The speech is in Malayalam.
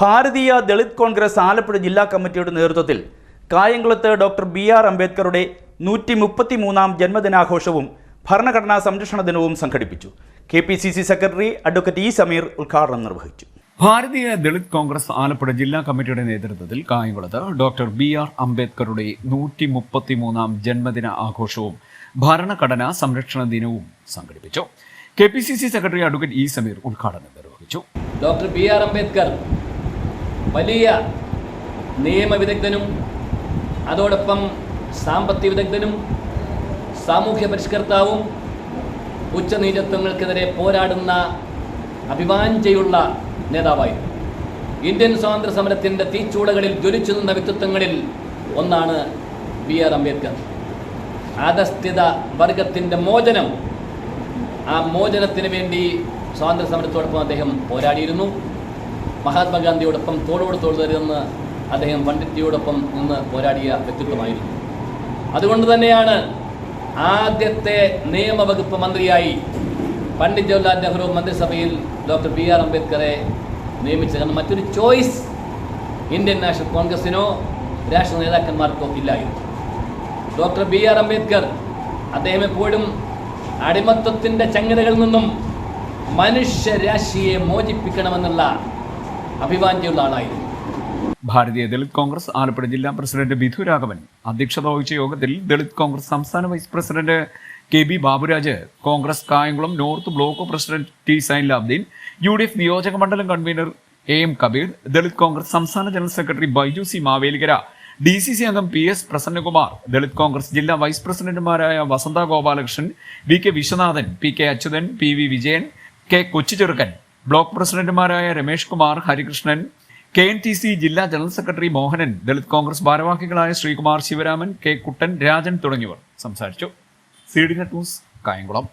ഭാരതീയ ദളിത് കോൺഗ്രസ് ആലപ്പുഴ ജില്ലാ കമ്മിറ്റിയുടെ നേതൃത്വത്തിൽ കായംകുളത്ത് ഡോക്ടർ ബി ആർ അംബേദ്കറുടെ നൂറ്റി മുപ്പത്തി മൂന്നാം ജന്മദിനാഘോഷവും ഭരണഘടനാ സംരക്ഷണ ദിനവും സംഘടിപ്പിച്ചു. K P C C secretary advocate E Sameer ഉദ്ഘാടനം നിർവഹിച്ചു. ഭാരതീയ ദളിത് കോൺഗ്രസ് ആലപ്പുഴ ജില്ലാ കമ്മിറ്റിയുടെ നേതൃത്വത്തിൽ കായംകുളത്ത് ഡോക്ടർ ബി ആർ അംബേദ്കറുടെ നൂറ്റി മുപ്പത്തി മൂന്നാം ജന്മദിന ആഘോഷവും ഭരണഘടനാ സംരക്ഷണ ദിനവും സംഘടിപ്പിച്ചു. K P C C secretary advocate E Sameer ഉദ്ഘാടനം നിർവഹിച്ചു. ഡോക്ടർ ബി ആർ അംബേദ്കർ വലിയ നിയമവിദഗ്ധനും അതോടൊപ്പം സാമ്പത്തിക വിദഗ്ധനും സാമൂഹ്യ പരിഷ്കർത്താവും ഉച്ചനീചത്വങ്ങൾക്കെതിരെ പോരാടുന്ന അഭിവാഞ്ചയുള്ള നേതാവായിരുന്നു. ഇന്ത്യൻ സ്വാതന്ത്ര്യ സമരത്തിന്റെ തീച്ചൂടകളിൽ ജ്വലിച്ചു നിന്ന വ്യക്തിത്വങ്ങളിൽ ഒന്നാണ് ബി ആർ അംബേദ്കർ. അധസ്ഥിത വർഗത്തിന്റെ മോചനം ആ മോചനത്തിന് വേണ്ടി സ്വാതന്ത്ര്യ സമരത്തോടൊപ്പം അദ്ദേഹം പോരാടിയിരുന്നു. മഹാത്മാഗാന്ധിയോടൊപ്പം തോളോട് തോൾ തരുന്ന അദ്ദേഹം പണ്ഡിറ്റിയോടൊപ്പം നിന്ന് പോരാടിയ വ്യക്തിത്വമായിരുന്നു. അതുകൊണ്ട് തന്നെയാണ് ആദ്യത്തെ നിയമവകുപ്പ് മന്ത്രിയായി പണ്ഡിറ്റ് ജവഹർലാൽ നെഹ്റു മന്ത്രിസഭയിൽ ഡോക്ടർ ബി ആർ അംബേദ്കറെ നിയമിച്ചത്. കാരണം മറ്റൊരു ചോയ്സ് ഇന്ത്യൻ നാഷണൽ കോൺഗ്രസിനോ രാഷ്ട്രീയ നേതാക്കന്മാർക്കോ ഇല്ലായിരുന്നു. ഡോക്ടർ ബി ആർ അംബേദ്കർ അദ്ദേഹം എപ്പോഴും അടിമത്വത്തിന്റെ ചങ്ങലകളിൽ നിന്നും മനുഷ്യരാശിയെ മോചിപ്പിക്കണമെന്നുള്ള അഭിവാഞ്ചിയുള്ള ആളായിരുന്നു. ഭാരതീയ ദളിത് കോൺഗ്രസ് ആലപ്പുഴ ജില്ലാ പ്രസിഡന്റ് ബിധു രാഘവൻ. അധ്യക്ഷത വഹിച്ച യോഗത്തിൽ ദളിത് കോൺഗ്രസ് സംസ്ഥാന vice president K B Baburaj Congress Kayamkulam north block president T Sainulabdeen U D F നിയോജക മണ്ഡലം convener A M Kabeer Dalit Congress സംസ്ഥാന general secretary Baiju C Mavelikkara D C C അംഗം പി എസ് പ്രസന്നകുമാർ ദളിത് കോൺഗ്രസ് ജില്ലാ വൈസ് പ്രസിഡന്റുമാരായ Vasantha Gopalakrishnan V K Viswanathan P K Achuthan P V Vijayan K Kochucherukkan block പ്രസിഡന്റുമാരായ Ramesh Kumar Harikrishnan K N T C ജില്ലാ ജനറൽ സെക്രട്ടറി മോഹനൻ ദളിത് കോൺഗ്രസ് ഭാരവാഹികളായ ശ്രീകുമാർ ശിവരാമൻ കെ കുട്ടൻ രാജൻ തുടങ്ങിയവർ സംസാരിച്ചു. C D net news Kayamkulam.